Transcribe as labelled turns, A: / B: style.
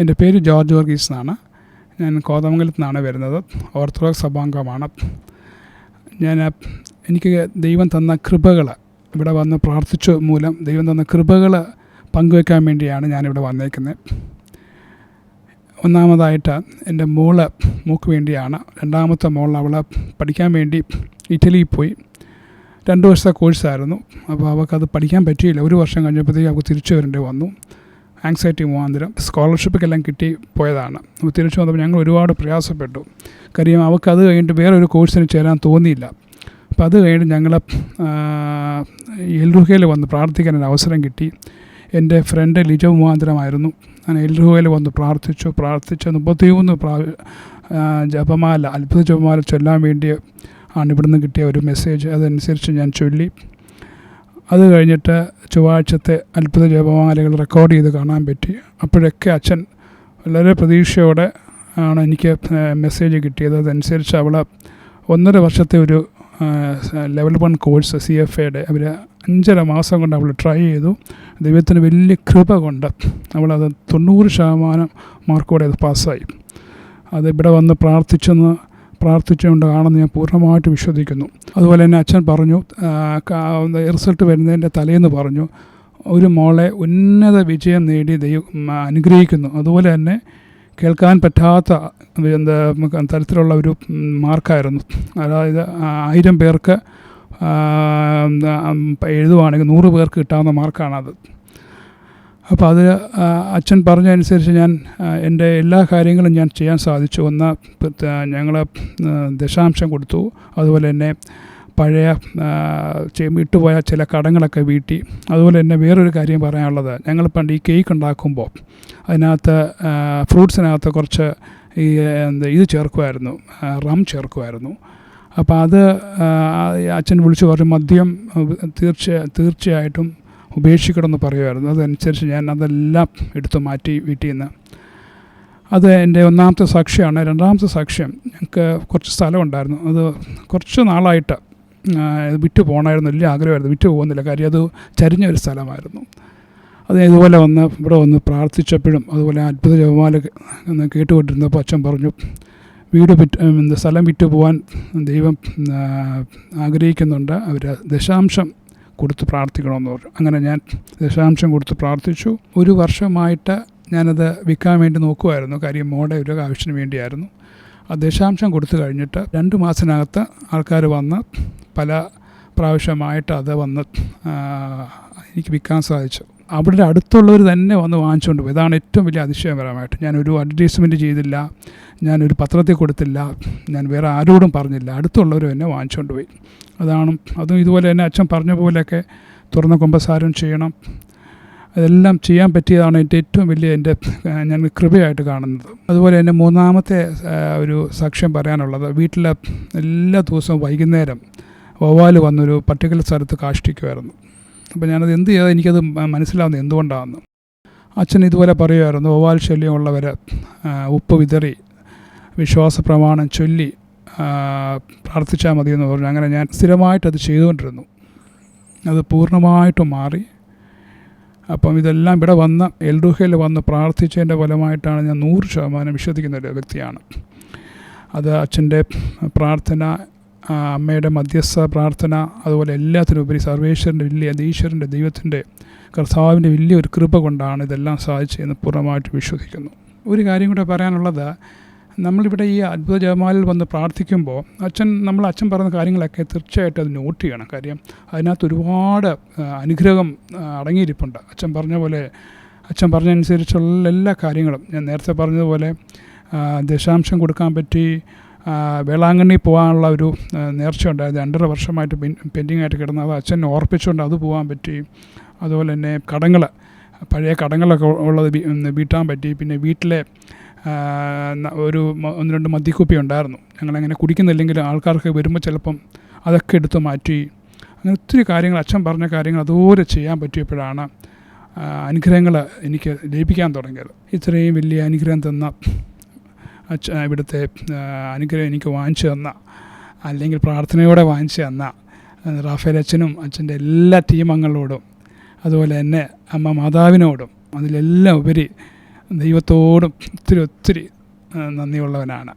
A: എന്റെ പേര് ജോർജ് വർഗീസ് എന്നാണ് ഞാൻ കോതമംഗലത്ത് നിന്നാണ് വരുന്നത്. ഓർത്തഡോക്സ് സഭാംഗമാണ്. ഞാൻ എനിക്ക് ദൈവം തന്ന കൃപകൾ ഇവിടെ വന്ന് പ്രാർത്ഥിച്ചു മൂലം ദൈവം തന്ന കൃപകൾ പങ്കുവെക്കാൻ വേണ്ടിയാണ് ഞാനിവിടെ വന്നേക്കുന്നത്. ഒന്നാമതായിട്ട് എന്റെ മോൾ മൂക്ക് വേണ്ടിയാണ്. രണ്ടാമത്തെ മോൾ അവൾ പഠിക്കാൻ വേണ്ടി ഇറ്റലിയിൽ പോയി. രണ്ട് വർഷത്തെ കോഴ്സായിരുന്നു. അപ്പോൾ അവൾക്കത് പഠിക്കാൻ പറ്റിയില്ല. ഒരു വർഷം കഴിഞ്ഞപ്പോഴത്തേക്ക് അവൾക്ക് തിരിച്ചു വരേണ്ടി വന്നു. ആങ്സൈറ്റി മുഖാന്തരം സ്കോളർഷിപ്പൊക്കെല്ലാം കിട്ടി പോയതാണ്. അപ്പോൾ തിരിച്ചു വന്നപ്പോൾ ഞങ്ങൾ ഒരുപാട് പ്രയാസപ്പെട്ടു. കാര്യം അവൾക്ക് അത് കഴിഞ്ഞിട്ട് ഒരു കോഴ്സിന് ചേരാൻ തോന്നിയില്ല. അപ്പോൾ അത് കഴിഞ്ഞിട്ട് ഞങ്ങൾ എൽറുഹയിൽ വന്ന് പ്രാർത്ഥിക്കാൻ ഒരു അവസരം കിട്ടി. എന്റെ ഫ്രണ്ട് ലിജോ മുഖാന്തരമായിരുന്നു. ഞാൻ എൽറുഹയിൽ വന്ന് പ്രാർത്ഥിച്ചു. പ്രാർത്ഥിച്ച് മുപ്പത്തിമൂന്ന് പ്രാ ജപമാല അത്ഭുത ജപമാല ചൊല്ലാൻ വേണ്ടി ആണ് ഇവിടുന്ന് കിട്ടിയ ഒരു മെസ്സേജ് അതനുസരിച്ച് ഞാൻ ചൊല്ലി. അത് കഴിഞ്ഞിട്ട് ചൊവ്വാഴ്ചത്തെ അത്ഭുത ജപമാലകൾ റെക്കോർഡ് ചെയ്ത് കാണാൻ പറ്റി. അപ്പോഴൊക്കെ അച്ഛൻ വളരെ പ്രതീക്ഷയോടെ ആണ് എനിക്ക് മെസ്സേജ് കിട്ടിയത്. അതനുസരിച്ച് അവൾ ഒന്നര വർഷത്തെ ഒരു level one course C F എയുടെ അവർ അഞ്ചര മാസം കൊണ്ട് അവൾ ട്രൈ ചെയ്തു. ദൈവത്തിന് വലിയ കൃപ കൊണ്ട് അവളത് തൊണ്ണൂറ് ശതമാനം മാർക്കോടെ അത് പാസ്സായി അത് ഇവിടെ വന്ന് പ്രാർത്ഥിച്ചെന്ന് പ്രാർത്ഥിച്ചുകൊണ്ടാണെന്ന് ഞാൻ പൂർണമായിട്ട് വിശ്വസിക്കുന്നു. അതുപോലെ തന്നെ അച്ഛൻ പറഞ്ഞു റിസൾട്ട് വരുന്നതിന്റെ തലേന്ന് പറഞ്ഞു ഒരു മോളെ ഉന്നത വിജയം നേടി ദൈവം അനുഗ്രഹിക്കുന്നു. അതുപോലെ തന്നെ കേൾക്കാൻ പറ്റാത്ത എന്താ തരത്തിലുള്ള ഒരു മാർക്കായിരുന്നു. അതായത് ആയിരം പേർക്ക് എഴുതുവാണെങ്കിൽ നൂറ് പേർക്ക് കിട്ടാവുന്ന മാർക്കാണത്. അപ്പോൾ അത് അച്ഛൻ പറഞ്ഞതനുസരിച്ച് ഞാൻ എന്റെ എല്ലാ കാര്യങ്ങളും ഞാൻ ചെയ്യാൻ സാധിച്ചു. ഒന്ന് ഞങ്ങൾ ദശാംശം കൊടുത്തു. അതുപോലെ തന്നെ പഴയ വിട്ടുപോയ ചില കടങ്ങളൊക്കെ വീട്ടി. അതുപോലെ തന്നെ വേറൊരു കാര്യം പറയാനുള്ളത്. ഞങ്ങൾ പണ്ട് ഈ കേക്ക് ഉണ്ടാക്കുമ്പോൾ അതിനകത്ത് ഫ്രൂട്ട്സിനകത്ത് കുറച്ച് ഈ എന്താ ഇത് ചേർക്കുമായിരുന്നു. റം ചേർക്കുമായിരുന്നു. അപ്പോൾ അത് അച്ഛൻ വിളിച്ചു പറഞ്ഞു മദ്യം തീർച്ച തീർച്ചയായിട്ടും ഉപേക്ഷിക്കണമെന്ന് പറയുമായിരുന്നു. അതനുസരിച്ച് ഞാൻ അതെല്ലാം എടുത്തു മാറ്റി വീട്ടിൽ നിന്ന്. അത് എന്റെ ഒന്നാമത്തെ സാക്ഷ്യമാണ് രണ്ടാമത്തെ സാക്ഷ്യം ഞങ്ങൾക്ക് കുറച്ച് സ്ഥലമുണ്ടായിരുന്നു. അത് കുറച്ച് നാളായിട്ട് വിറ്റ് പോകണമായിരുന്നു. വലിയ ആഗ്രഹമായിരുന്നു. വിറ്റ് പോകുന്നില്ല. കാര്യം അത് ചരിഞ്ഞ ഒരു സ്ഥലമായിരുന്നു. അത് ഇതുപോലെ വന്ന് ഇവിടെ വന്ന് പ്രാർത്ഥിച്ചപ്പോഴും അതുപോലെ അത്ഭുത ജപമാല കേട്ടുകൊണ്ടിരുന്നപ്പോൾ അച്ഛൻ പറഞ്ഞു വീട് വിറ്റ് സ്ഥലം വിറ്റ് പോകാൻ ദൈവം ആഗ്രഹിക്കുന്നുണ്ട്. അവർ ദശാംശം കൊടുത്ത് പ്രാർത്ഥിക്കണമെന്ന് പറഞ്ഞു. അങ്ങനെ ഞാൻ ദശാംശം കൊടുത്ത് പ്രാർത്ഥിച്ചു. ഒരു വർഷമായിട്ട് ഞാനത് വിൽക്കാൻ വേണ്ടി നോക്കുമായിരുന്നു കാര്യം മോടെ ഒരു ആവശ്യത്തിന് വേണ്ടിയായിരുന്നു. ആ ദശാംശം കൊടുത്തു കഴിഞ്ഞിട്ട് രണ്ട് മാസത്തിനകത്ത് ആൾക്കാർ വന്ന് പല പ്രാവശ്യമായിട്ട് അത് വന്ന് എനിക്ക് വിൽക്കാൻ സാധിച്ചു. അവിടെ അടുത്തുള്ളവർ തന്നെ വന്ന് വാങ്ങിച്ചുകൊണ്ട് പോയി. ഇതാണ് ഏറ്റവും വലിയ അതിശയപരമായിട്ട് ഞാനൊരു അഡ്വർടൈസ്മെന്റ് ചെയ്തില്ല. ഞാനൊരു പത്രത്തിൽ കൊടുത്തില്ല. ഞാൻ വേറെ ആരോടും പറഞ്ഞില്ല. അടുത്തുള്ളവർ തന്നെ വാങ്ങിച്ചുകൊണ്ട് പോയി. അതാണ്. അതും ഇതുപോലെ തന്നെ അച്ഛൻ പറഞ്ഞ പോലെയൊക്കെ തുറന്ന കുമ്പസാരം ചെയ്യണം. അതെല്ലാം ചെയ്യാൻ പറ്റിയതാണ് എന്റെ ഏറ്റവും വലിയ എന്റെ ഞാൻ കൃപയായിട്ട് കാണുന്നത്. അതുപോലെ തന്നെ മൂന്നാമത്തെ ഒരു സാക്ഷ്യം പറയാനുള്ളത് വീട്ടിലെ എല്ലാ ദിവസവും വൈകുന്നേരം വവ്വാൽ വന്നൊരു പർട്ടിക്കുലർ സ്ഥലത്ത് കാഷ്ടിക്കുമായിരുന്നു അപ്പോൾ ഞാനത് എന്ത് ചെയ്താൽ എനിക്കത് മനസ്സിലാവുന്നത് എന്തുകൊണ്ടാണെന്ന്. അച്ഛൻ ഇതുപോലെ പറയുമായിരുന്നു വവ്വാൽ ശല്യമുള്ളവർ ഉപ്പ് വിതറി വിശ്വാസ പ്രമാണം ചൊല്ലി പ്രാർത്ഥിച്ചാൽ മതി എന്ന് പറഞ്ഞു. അങ്ങനെ ഞാൻ സ്ഥിരമായിട്ട് അത് ചെയ്തുകൊണ്ടിരുന്നു. അത് പൂർണമായിട്ടും മാറി. അപ്പം ഇതെല്ലാം ഇവിടെ വന്ന് എൽഡുഹയിൽ വന്ന് പ്രാർത്ഥിച്ചതിന്റെ ഫലമായിട്ടാണ് ഞാൻ നൂറ് ശതമാനം വിശ്വസിക്കുന്ന ഒരു വ്യക്തിയാണ്. അത് അച്ഛന്റെ പ്രാർത്ഥന അമ്മയുടെ മധ്യസ്ഥ പ്രാർത്ഥന അതുപോലെ എല്ലാത്തിനും ഉപരി സർവേശ്വരന്റെ വലിയ ഈശ്വരന്റെ ദൈവത്തിന്റെ കർത്താവിന്റെ വലിയൊരു കൃപ കൊണ്ടാണ് ഇതെല്ലാം സാധിച്ചതെന്ന് പൂർണമായിട്ട് വിശ്വസിക്കുന്നു. ഒരു കാര്യം കൂടെ പറയാനുള്ളത് നമ്മളിവിടെ ഈ അത്ഭുത ജപമാലിൽ വന്ന് പ്രാർത്ഥിക്കുമ്പോൾ അച്ഛൻ നമ്മൾ അച്ഛൻ പറയുന്ന കാര്യങ്ങളൊക്കെ തീർച്ചയായിട്ടും അത് നോട്ട് ചെയ്യണം. കാര്യം അതിനകത്ത് ഒരുപാട് അനുഗ്രഹം അടങ്ങിയിരിപ്പുണ്ട്. അച്ഛൻ പറഞ്ഞ പോലെ അച്ഛൻ പറഞ്ഞതനുസരിച്ചുള്ള എല്ലാ കാര്യങ്ങളും. ഞാൻ നേരത്തെ പറഞ്ഞതുപോലെ ദശാംശം കൊടുക്കാൻ പറ്റി വേളാങ്കണ്ണി പോകാനുള്ള ഒരു നേർച്ച ഉണ്ടായത് രണ്ടര വർഷമായിട്ട് പെൻഡിങ് ആയിട്ട് കിടന്ന അത് അച്ഛൻ ഓർപ്പിച്ചുകൊണ്ട് അത് പോകാൻ പറ്റി. അതുപോലെ തന്നെ കടങ്ങൾ പഴയ കടങ്ങളൊക്കെ ഉള്ളത് വീട്ടാൻ പറ്റി. പിന്നെ വീട്ടിലെ ഒരു ഒന്ന് രണ്ട് മദ്യക്കുപ്പി ഉണ്ടായിരുന്നു. ഞങ്ങളങ്ങനെ കുടിക്കുന്നില്ലെങ്കിൽ ആൾക്കാർക്ക് വരുമ്പോൾ ചിലപ്പം അതൊക്കെ എടുത്ത് മാറ്റി. അങ്ങനെ ഒത്തിരി കാര്യങ്ങൾ അച്ഛൻ പറഞ്ഞ കാര്യങ്ങൾ അതുപോലെ ചെയ്യാൻ പറ്റിയപ്പോഴാണ് അനുഗ്രഹങ്ങൾ എനിക്ക് ലഭിക്കാൻ തുടങ്ങിയത്. ഇത്രയും വലിയ അനുഗ്രഹം തന്ന അച്ഛ ഇവിടുത്തെ അനുഗ്രഹം എനിക്ക് വാങ്ങിച്ചു തന്ന അല്ലെങ്കിൽ പ്രാർത്ഥനയോടെ വാങ്ങിച്ചു തന്ന റാഫേൽ അച്ഛനും അച്ഛന്റെ എല്ലാ ടീമംഗങ്ങളോടും അതുപോലെ തന്നെ അമ്മ മാതാവിനോടും അതിലെല്ലാം ഉപരി ദൈവത്തോടും ഒത്തിരി ഒത്തിരി നന്ദിയുള്ളവനാണ്.